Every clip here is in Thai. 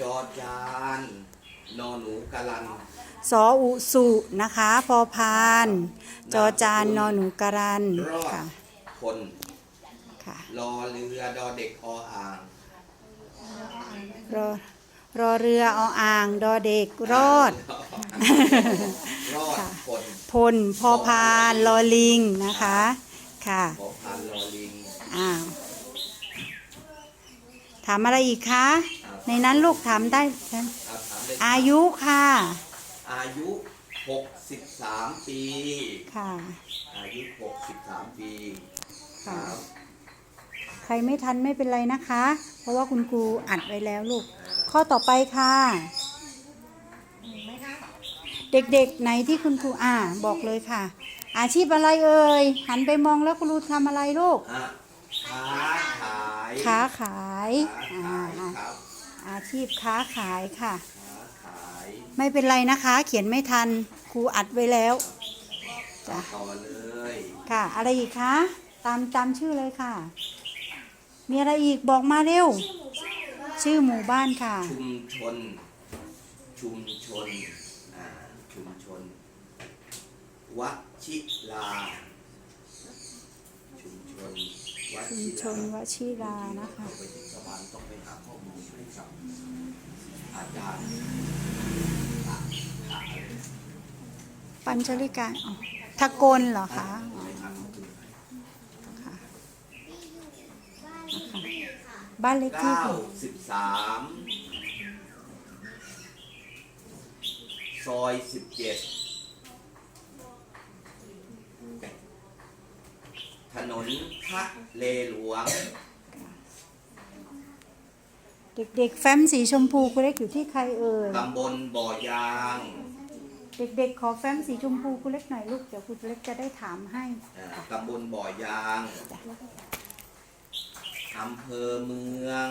จอจานนอหนูกะลันสออุสุนะคะ พอพาน จอจานนอหนูการันรอดค่ะคนค่ะรอเรือดอเด็กออ่างรอรอเรือออ่างดอเด็กรอด รอดค่ะ คนพลพอพานลอลิงนะคะค่ะขอพานรอลิงอ้าวถามอะไรอีกคะ ในนั้นลูกถามได้อาถามเลยอายุค่ะ อายุ 63 ปี ค่ะ อายุ 63 ปีค่ะครับใครไม่ทันไม่เป็นไรนะคะ เพราะว่าคุณครูอัดไว้แล้วลูก ข้อต่อไปค่ะ เด็กๆไหนที่คุณครูอ่าบอกเลยค่ะ อาชีพอะไรเอ่ย หันไปมองแล้วคุณครูทำอะไรลูก อะค้าขายค้าขายค้าอ่าขายครับ อาชีพค้าขายค่ะ ค้าขายไม่เป็นไรนะคะ เขียนไม่ทันครูอัดไว้แล้วจ้ะต่อเลยค่ะ อะไรอีกคะตามตามชื่อเลยค่ะ มีอะไรอีกบอกมาเร็ว ชื่อหมู่บ้านค่ะ ชุมชน ชุมชนอ่าชุมชนวชิลา ชุมชนวชุมชิชลานวชิรานะคะเข้าไปที่ สวรรค์ต้องไปหาข้อมูลให้กับอาจารย์อะอะปัญชลิกาอ๋อทะกลเหรอคะอ๋อไปหาข้อมูลให้ค่ะบ้านเลขที่เก้าค่ะสิบสามซอยสิบเจ็ดถนนพระเลหลวง เด็กๆ แฟ้มสีชมพูคุณเล็กอยู่ที่ใครเอ่ย ตำบลบ่อยาง เด็กๆ ขอแฟ้มสีชมพูคุณเล็กหน่อยลูก เดี๋ยวคุณเล็กจะได้ถามให้ อ่าตำบลบ่อยางอำเภอเมือง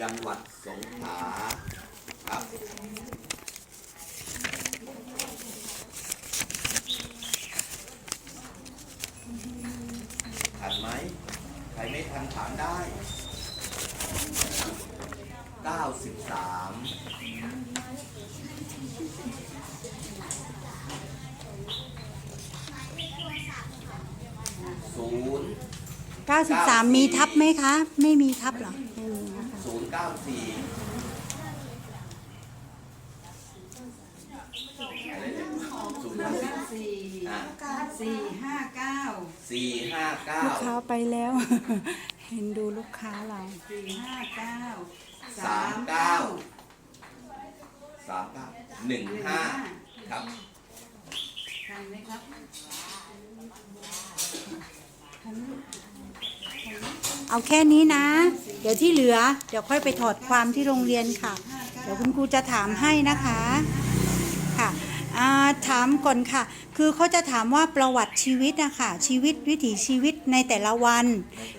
จังหวัดสงขลาครับ ทันไหมใครไม่ทันถามได้ 93บสามมีทับไหมคะ ไม่มีทับหรอศูนย์เก้าสี่ ศูนย์เก้าสี่สี่อะสี่ห้าเก้าสี่ห้าเก้าลูกค้าไปแล้ว เห็นดูลูกค้าเราสี่ห้าเก้าสามเก้าสามเก้าหนึ่งห้าครับทันไหมครับเอาแค่นี้นะ เดี๋ยวที่เหลือ เดี๋ยวค่อยไปถอดความที่โรงเรียนค่ะ เดี๋ยวคุณครูจะถามให้นะคะ ค่ะอ่า ถามก่อนค่ะ คือเขาจะถามว่าประวัติชีวิตนะคะชีวิตวิถีชีวิตในแต่ละวัน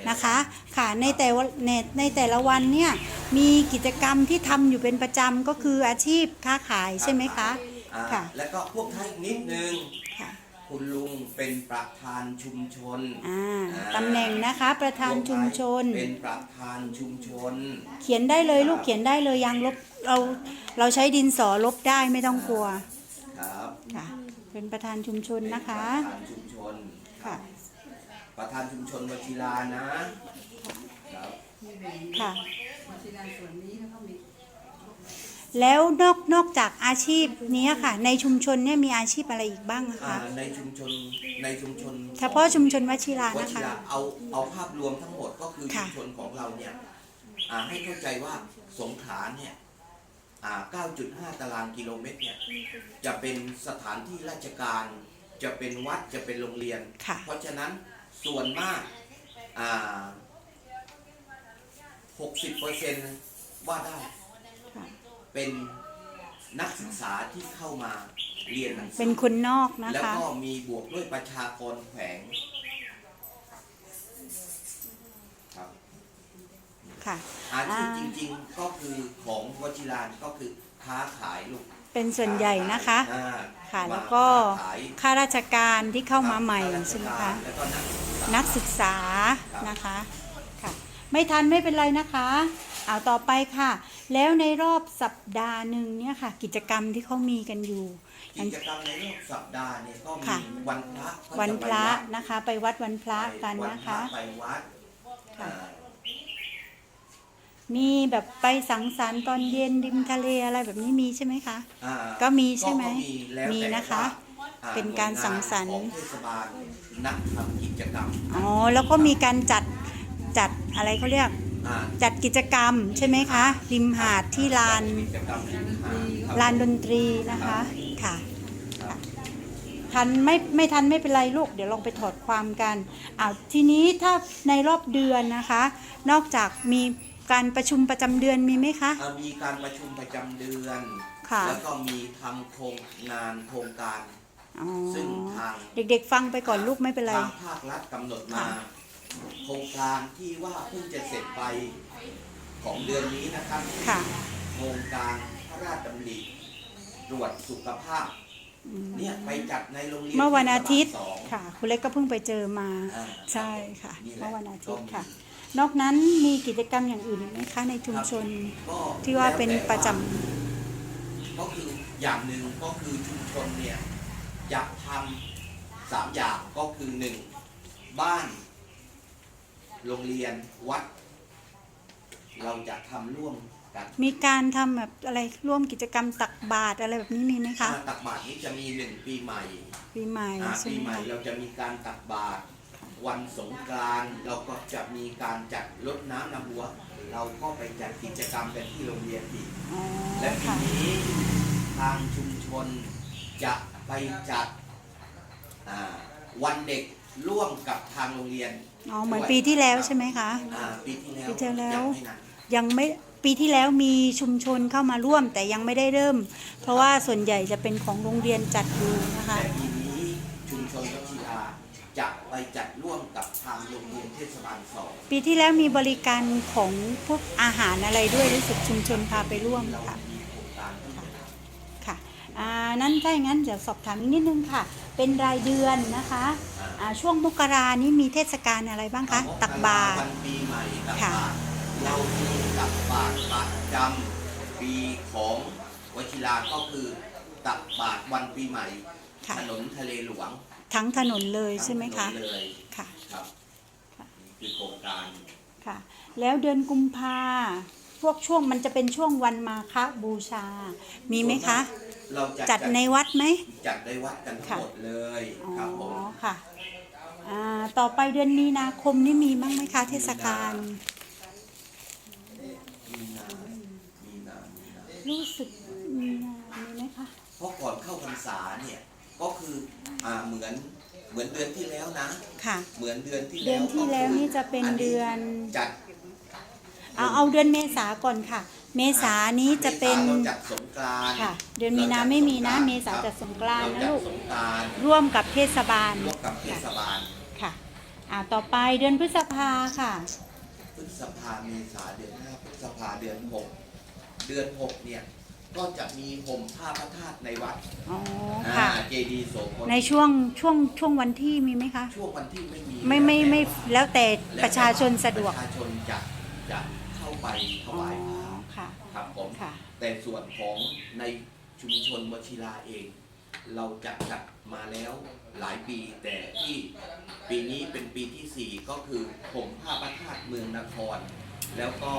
นะคะค่ะในแต่ว่าในในแต่ละวันเนี่ยมีกิจกรรมที่ทำอยู่เป็นประจำก็คืออาชีพค้าขายใช่ไหมคะอ่าค่ะแล้วก็พวกท่านอีกนิดนึงค่ะคุณลุงเป็นประธานชุมชนอ่าตำแหน่งนะคะประธานชุมชน เป็นประธานชุมชน เขียนได้เลยลูกเขียนได้เลยยังลบเราเราใช้ดินสอลบได้ไม่ต้องกลัว ครับค่ะ เป็นประธานชุมชนเป็นนะคะประธานชุมชนค่ะ ประธานชุมชนวชิรานะครับมีแบ่งค่ะมาชิลาส่วนนี้แล้วก็มีแล้วนอกนอกจากอาชีพเนี้ยค่ะ ในชุมชนเนี่ยมีอาชีพอะไรอีกบ้างอะอ่าคะ ในชุมชนในชุมชนเฉพาะชุมชนวชิราวนะชิคะ ราเอาเอาภาพรวมทั้งหมดก็คือชุค่ะ มชนของเราเนี่ยอ่าให้เข้าใจว่าสงขลาเนี่ยอ่า 9.5 ตารางกิโลเมตรเนี่ยจะเป็นสถานที่ราชการจะเป็นวัดจะเป็นโรงเรียน ค่ะ เพราะฉะนั้นส่วนมากอ่า60%ว่าได้ค่ะ เป็นนักศึกษาที่เข้ามาเรียนหนังสือเป็นคนนอกนะแล้วคะ ก็มีบวกด้วยประชากรแขวงครับ ค่ะ อาชีพอ่าจริงๆก็คือของวชิรานก็คือค้าขายลูกเป็นส่วนใหญ่นะคะ อ่าค่ะมาแล้วก็ขายข้าราชการที่เข้ามาใหม่รับใช่ไหมคะ แล้วก็นักศึกษา นักศึกษาครับนะคะค่ะไม่ทันไม่เป็นไรนะคะเอาต่อไปค่ะ แล้วในรอบสัปดาห์หนึ่งเนี่ยค่ะ กิจกรรมที่เขามีกันอยู่ กิจกรรมในรอบสัปดาห์เนี่ยก็ค่ะมีวันพระก็จวันพระไปดนะคะ ไปวัดวันพระกันวันะพระคะ ไปวัดค่ะ อ่า มีแบบไปสังสรรค์ตอนเย็นริมทะเลอะไรแบบนี้มีใช่ไหมคะ อ่าก็มีใช่ไหมก็มีแล้วมีแต่นะคะ ว่าอ่เป็นการสังสรรค์ หน่วยงานของเทศบาลนักทำกิจกรรมอ๋อแล้วก็มีการจัดจัดอะไรเขาเรียก อ่าจัดกิจกรรมใช่ไหมคะ ริมหาดที่ลาน กิจกรรมริมหาดครับ ลานดนตรีนะคะค่ะค่ะทันไม่ไม่ทันไม่เป็นไรลูก เดี๋ยวลองไปถอดความกันอ้าวทีนี้ถ้าในรอบเดือนนะคะ นอกจากมี การประชุมประจำเดือนมีไหมคะอ่ามีการประชุมประจำเดือน ค่ะ แล้วก็มีทำโครงงานโครงการ อ๋อซึ่งทาง เด็กๆ ฟังไปก่อนลูกไม่เป็นไร ทางภาครัฐกำหนดมา ค่ะ โครงการที่ว่าเพิ่งจะเสร็จไปของเดือนนี้นะครับค่ะโครงการพระราชดำริตรวจสุขภาพ อืมเนี่ยไปจัดในโรงเรียนเมื่อวันอาทิตย์เทศบลสองค่ะ คุณเล็กก็เพิ่งไปเจอมา อ่าใช่ค่ะ นี่แหละเมื่อวันอาทิตย์ก็มีค่ะ นอกนั้นมีกิจกรรมอย่างอื่นอีกไหมคะในชุมชนก็ที่ว่าเป็นแล้วแต่ประจำก็คืออย่างหนึ่งก็คือชุมชนเนี่ยจะทำสามอย่างก็คือหนึ่งบ้าน โรงเรียนวัด เราจะทำร่วมกันมีการทำแบบอะไรร่วมกิจกรรมตักบาตรอะไรแบบนี้มีไหมคะอ่าตักบาตรนี้จะมีหนึ่งปีใหม่ปีใหม่อ่าใช่ปีไหมใหม่คะเราจะมีการตักบาตร วันสงกรานต์เราก็จะมีการจัดรดน้ำนำหัว เราก็ไปจัดกิจกรรมกันที่โรงเรียนอีก อ๋อและทีค่ะ นี้ทางชุมชนจะไปจัดอ่าวันเด็กร่วมกับทางโรงเรียนอ๋อ เหมือนปีที่แล้วใช่ไหมคะ อ่าปีที่แล้วปีที่แล้ว ยังไม่นานยังไม่ปีที่แล้วมีชุมชนเข้ามาร่วมแต่ยังไม่ได้เริ่ม เพราะว่าส่วนใหญ่จะเป็นของโรงเรียนจัดอยู่นะคะ แต่ปีนี้ชุมชนวชิรา จะไปจัดร่วมกับทางโรงเรียนเทศบาลสองปีที่แล้วมีบริการของพวกอาหารอะไรด้วยรู้สึกชุมชนพาไปร่วมเราค่ะ มีโครงการที่จะทำค่ะอ่านั้นถ้าอย่างนั้นเดี๋ยวสอบถามอีกนิดนึงค่ะ เป็นรายเดือนนะคะอ่าช่วงมกรานี้มีเทศกาลอะไรบ้างคะ ตักบาตร วันปีใหม่ตักค่ะ บาตรเรามีตักบาตรประจำปีของวชิราก็คือตักบาตรวันปีใหม่ ค่ะ ถนนทะเลหลวง ทั้งถนนเลยใช่ไหมคะทั้งถนนเลยค่ะ ครับค่ะนี่คือโครงการค่ะ แล้วเดือนกุมภาพวกช่วงมันจะเป็นช่วงวันมาฆบูชา มีไหมคะ เราจะจัดในวัดไหม จัดในวัดกันทั้งค่ะหมดเลยอ๋อครับผมค่ะอ่าต่อไปเดือนมีนาคมนี่มีบ้างไหมคะ เทศกาลมีนามีนามีนารู้สึกมีนามีไหมคะ เพราะก่อนเข้าพรรษาเนี่ย ก็คืออ่าเหมือนเหมือนเดือนที่แล้วนะ ค่ะ เหมือนเดือนที่แล้วเดือนที่แล้วนี่จะเป็นอัเดือน จัดเอาเอาเดือนเมษาก่อนค่ะ เมษานี้จะเป็น มษาเราจัดสงกรานต์ค่ะเดือนมีนาไม่มีนะเมษาจัดสงกรานต์นะเรลูจักดสงกรานต์ร่วมกับเทศบาลร่วมกับเทศบาลค่ะอ่าต่อไปเดือนพฤษภาค่ะ พฤษภาเมษาเดือนห้าพฤษภาเดือนหกเดือนหกเนี่ย ก็จะมีห่มผ้าพระธาตุในวัดอ๋อค่ะเจดีโสพลในช่วงช่วงช่วงวันที่มีไหมคะ ช่วงวันที่ไม่มีไม่ไม่ไม่แล้วแต่แล้วแต่ประชาชนสะดวกประชาชนจะจะเข้าไปถอ๋อวายผ้าค่ะครับผม ค่ะ แต่ส่วนของในชุมชนวชิราเอง เราจะจัดมาแล้วหลายปีแต่ที่ปีนี้เป็นปีที่ 4 ก็คือผมผ้าพระธาตุเมืองนคร แล้วก็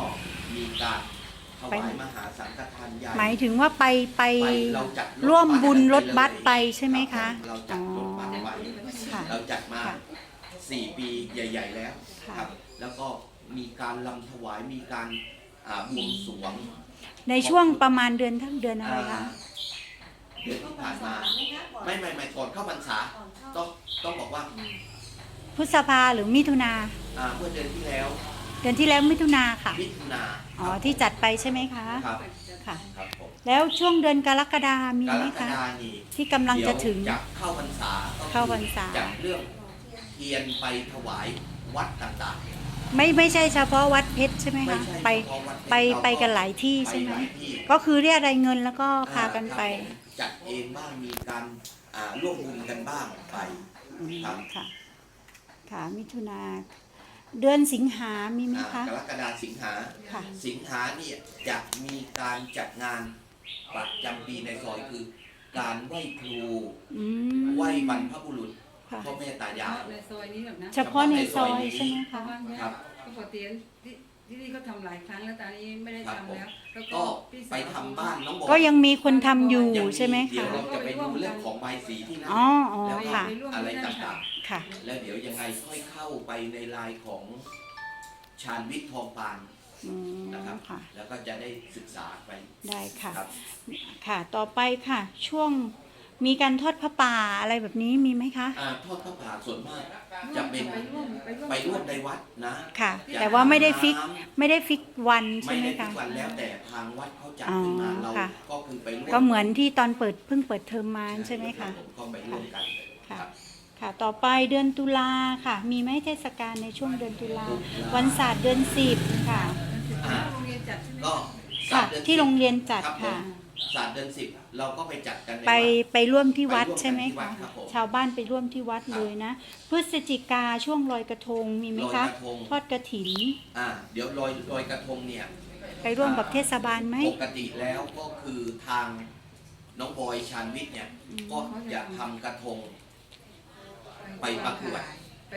มีการ ถวายมหาสังฆทานใหญ่หมายถึงว่าไปไปไปเราจัดถร่วมบุญรถบัสเลยไปใช่ไหมคะรับผมเราจัดรถบัสไปค่ะ เราจัดมาค่ะ4ปีใหญ่ ๆ แล้วค่ะ ครับ แล้วก็มีการลำถวายมีการอ่าบวงสรวงในช่วงประมาณเดือนทั้งเดือนอะไรคะ เดือนที่ผ่านมา ไม่ไม่ไม่ก่อนเข้าพรรษาต้องต้องบอกว่าพฤษภาหรือมิถุนาอ่าเมื่อเดือนที่แล้ว เดือนที่แล้วมิถุนาค่ะ มิถุนาอ๋อที่จัดไปใช่ไหมคะ ครับค่ะ ครับผมแล้วช่วงเดือนกรกฎามีกไหมรกคะ ฎานี่ที่กำลังจะถึง เดี๋ยวจะเข้าพรรษาก็คือเข้าพรรษาจัดเรื่องเทียนไปถวายวัดต่างๆ ไม่ไม่ใช่เฉพาะวัดเพชรใช่ไหมไม่คะใช่ไปเฉพาะวัดเพชรไปเราไปกันหลายที่ไปใช่ไหมลายที่ก็คือเรียกรายเงินแล้วก็พากันไปอ่าครับผมจัดเองบ้างมีการอ่าร่วมบุญกันบ้างไป อืมครับ ค่ะ ค่ะมิถุนา เดือนสิงหามีไหมอ่าคะ กรกฎาสิงหา ค่ะ สิงหาเนี่ยจะมีการจัดงานประจำปีในซอยคือ การไหว้ครูอืมไหว้บรรพบุรุษค่ะ พ่อแม่ตายาย ในซอยนี้แบบนะเฉพาะในซอยใช่ไหมชาคะวบ้านเนี่ยครับ ปกติที่ที่นี่ก็ทำหลายครั้งแล้วแต่อันนี้ไม่ได้ครับทำแล้วแล้วก็พี่สวไปทำบ้านน้องบอยก็ยังมีคนทำอยู่ยังใช่ไหมเดี๋ยวคะเราจะไปดูเรื่องของใบสีที่นั่นอ๋ออ๋อแล้วก็ค่ะ อะไรต่าง ค่ะๆแล้วเดี๋ยวยังไงค่อยเข้าไปในไลน์ของชาญวิทย์ทองปานอืมนะครับ ค่ะ แล้วก็จะได้ศึกษาไปได้ค่ะ ครับ ค่ะ ต่อไปค่ะ ช่วงมีการทอดพระป่าอะไรแบบนี้มีไหมคะ อ่าทอดพระป่าส่วนมากจะเป็นไปร่วมไปร่วมไปร่วมในวัดนะค่ะ จะแต่ว่าไม่ได้ฟิก น้ำไม่ได้ฟิกวันใช่ไม่ไหมได้ทุคะ กวันแล้วแต่ทางวัดเขาจัดขึ้นมาอ๋อเราค่ะ ก็คือไปร่วมก็เหมือนที่ตอนเปิดเพิ่งเปิดเทอมมาใช่ไหมคะรับผก็ไปร่วมกันค่ะครับ ค่ะ ต่อไปเดือนตุลาค่ะ มีไหมเทศกาลในช่วงเดือนตุลา วันศาสตร์เดือนสิบค่ะ อ่าโรงเรียนจัดใช่ไหมก็ค่ะ ศาสตเดือนที่โรงเรียนจัดรับผมค่ะ ศาสตร์เดือนสิบเราก็ไปจัดกันในไปวัด ไปร่วมที่วัดไปร่วมกันใช่ไหมที่วัคะดครับผมชาวบ้านไปร่วมที่วัดครับเลยนะ พฤศจิกาช่วงลอยกระทงมีไหมลอยคะกระทง ทอดกระถิน อ่าเดี๋ยวลอยลอยกระทงเนี่ยไปร่วมกับเทศบาลไหม ปกติแล้วก็คือทางน้องบอยชานวิทย์เนี่ยก็จะทำกระทง ไปประกวด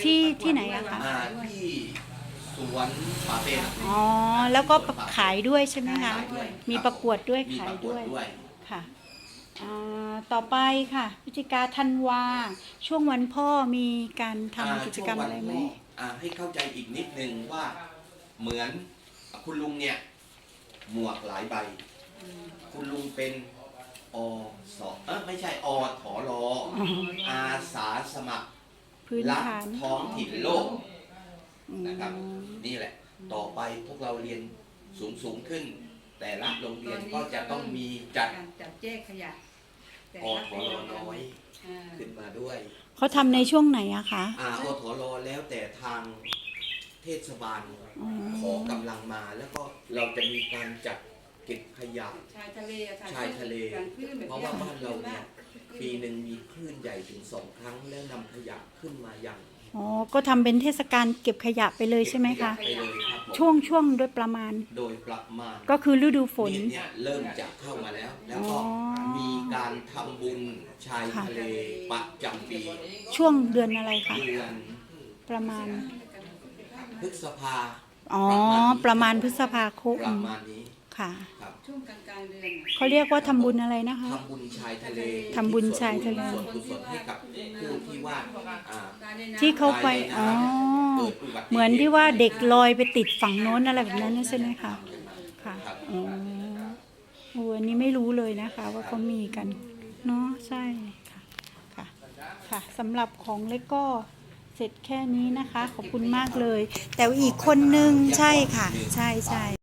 ที่ที่ไหนอะคะอ่าที่สวนป่าเป็นอ๋อ แล้วก็ขายด้วยใช่ไหมคะ ขายด้วยมีประกวดด้วยมีขาปยระกวด้ดวย ด้วยค่ะอ่าต่อไปค่ะพฤศจิกาธันวา ช่วงวันพ่อมีการทำอ่ากิจกรรมอะไรไหมช่วงวันพ่อ่าให้เข้าใจอีกนิดนึงว่าเหมือนคุณลุงเนี่ย หมวกหลายใบ คุณลุงเป็นอสเออไม่ใช่อถอรออ๋ออาสาสมัคร พื้นรักฐาน ท้องถิ่นโลกอืมนะครับนี่แหละ ต่อไปพวกเราเรียนสูงสูงขึ้น แต่ละโรงเรียนก็จะต้องมีจัดการจัดแยกขยะแต่อละทอรอน้อยอ่าขึ้นมาด้วย เขาทำในช่วงไหนอะคะ อาอทอรอแล้วแต่ทางเทศบาลอ๋อขอกำลังมาแล้วก็เราจะมีการจัดเก็บขยะ ชายทะเลอะค่ะชายทะเลการคลื่นแบบเพราะนี้ยว่าบ้านเราเนี่ย ปีหนึ่งมีคลื่นใหญ่ถึงสองครั้งแล้วนำขยะขึ้นมาอย่างอ๋อ ก็ทำเป็นเทศกาลเก็บขยะไปเลยใช่ไหมคะ ไปเลยครับผมช่วงช่วงโดยประมาณ โดยประมาณก็คือฤดูฝนนี่เนี่ยเริ่มจะเข้ามาแล้ว แล้วก็อ๋อมีการทำบุญชายทะเลประจำปีช่วงเดือนอะไรคะ เดือนประมาณ พฤษภาอ๋อ ประมาณพฤษภาคมประมาณนี้ ค่ะครับ ช่วงกลางกลางๆเดือนอะเขาเรียกว่าทำบุญอะไรนะคะ ทำบุญชายทะเลทำบุญชายทะเล ส่วนกุศลให้กับผู้ที่ว่าอ่าตายในน้ำที่เขาไปอ๋อเกิดอุบัติเหตุเหมือนที่ว่าเด็กลอยไปติดฝั่งโน้นอะไรแบบนั้นใช่ไหมคะค่ะครับอ๋อโอ้อันนี้ไม่รู้เลยนะคะ ว่าเขามีกันเนาะใช่ค่ะค่ะค่ะสำหรับของเล็กก็เสร็จแค่นี้นะคะ ขอบคุณมากเลย แต่ว่าอีกคนนึงใช่ค่ะ ใช่ใช่